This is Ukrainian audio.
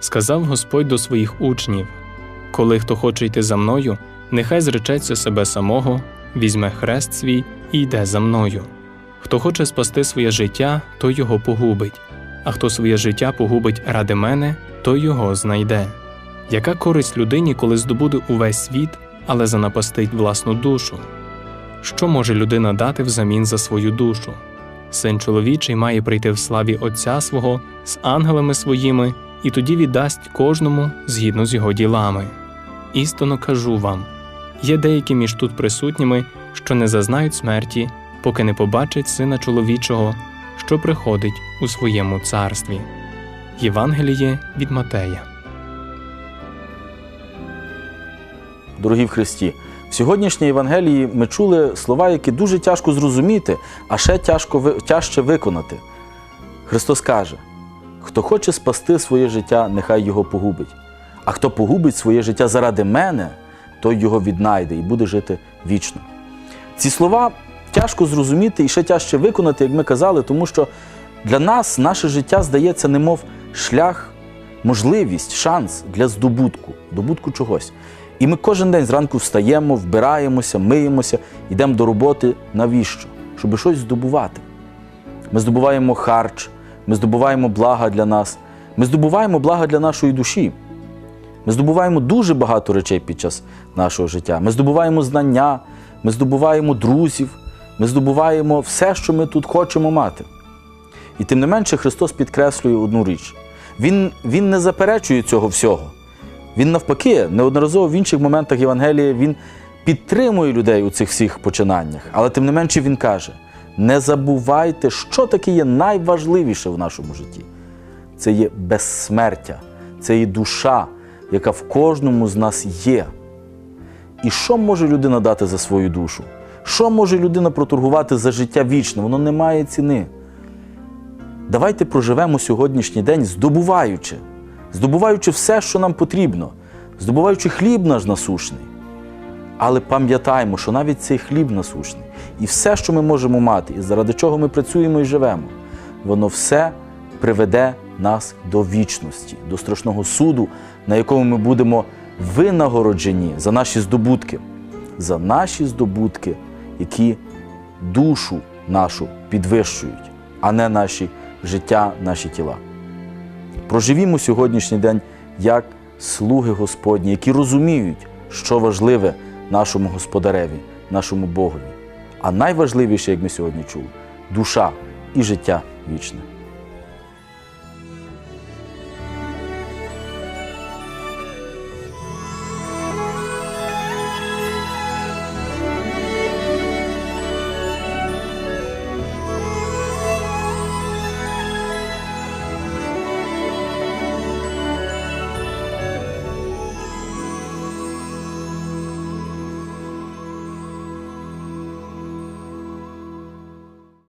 Сказав Господь до своїх учнів: Коли хто хоче йти за мною, нехай зречеться себе самого, візьме хрест свій і йде за мною. Хто хоче спасти своє життя, той його погубить, а хто своє життя погубить ради мене, той його знайде. Яка користь людині, коли здобуде увесь світ, але занапастить власну душу? Що може людина дати взамін за свою душу? Син чоловічий має прийти в славі Отця свого з ангелами своїми, і тоді віддасть кожному згідно з його ділами. Істинно кажу вам: є деякі між тут присутніми, що не зазнають смерті, поки не побачать сина чоловічого, що приходить у своєму царстві. Євангеліє від Матея. Дорогі в Христі, в сьогоднішній Євангелії ми чули слова, які дуже тяжко зрозуміти, а ще тяжко, тяжче виконати. Христос каже: хто хоче спасти своє життя, нехай його погубить. А хто погубить своє життя заради мене, той його віднайде і буде жити вічно. Ці слова тяжко зрозуміти і ще тяжче виконати, як ми казали, тому що для нас наше життя здається, немов шлях, можливість, шанс для здобутку, здобутку чогось. І ми кожен день зранку встаємо, вбираємося, миємося, йдемо до роботи. Навіщо? Щоб щось здобувати. Ми здобуваємо харч, ми здобуваємо блага для нас, ми здобуваємо блага для нашої душі. Ми здобуваємо дуже багато речей під час нашого життя. Ми здобуваємо знання, ми здобуваємо друзів, ми здобуваємо все, що ми тут хочемо мати. І тим не менше Христос підкреслює одну річ: Він, він не заперечує цього всього. Він навпаки, неодноразово в інших моментах Євангелія він підтримує людей у цих всіх починаннях. Але тим не менше він каже: не забувайте, що таке є найважливіше в нашому житті. Це є безсмертя, це є душа, яка в кожному з нас є. І що може людина дати за свою душу? Що може людина проторгувати за життя вічне? Воно не має ціни. Давайте проживемо сьогоднішній день, здобуваючи, здобуваючи все, що нам потрібно, здобуваючи хліб наш насушний. Але пам'ятаємо, що навіть цей хліб насушний і все, що ми можемо мати, і заради чого ми працюємо і живемо, воно все приведе нас до вічності, до страшного суду, на якому ми будемо винагороджені за наші здобутки, за наші здобутки, які душу нашу підвищують, а не наші життя, наші тіла. Проживімо сьогоднішній день як слуги Господні, які розуміють, що важливе нашому господареві, нашому Богові. А найважливіше, як ми сьогодні чули, душа і життя вічне.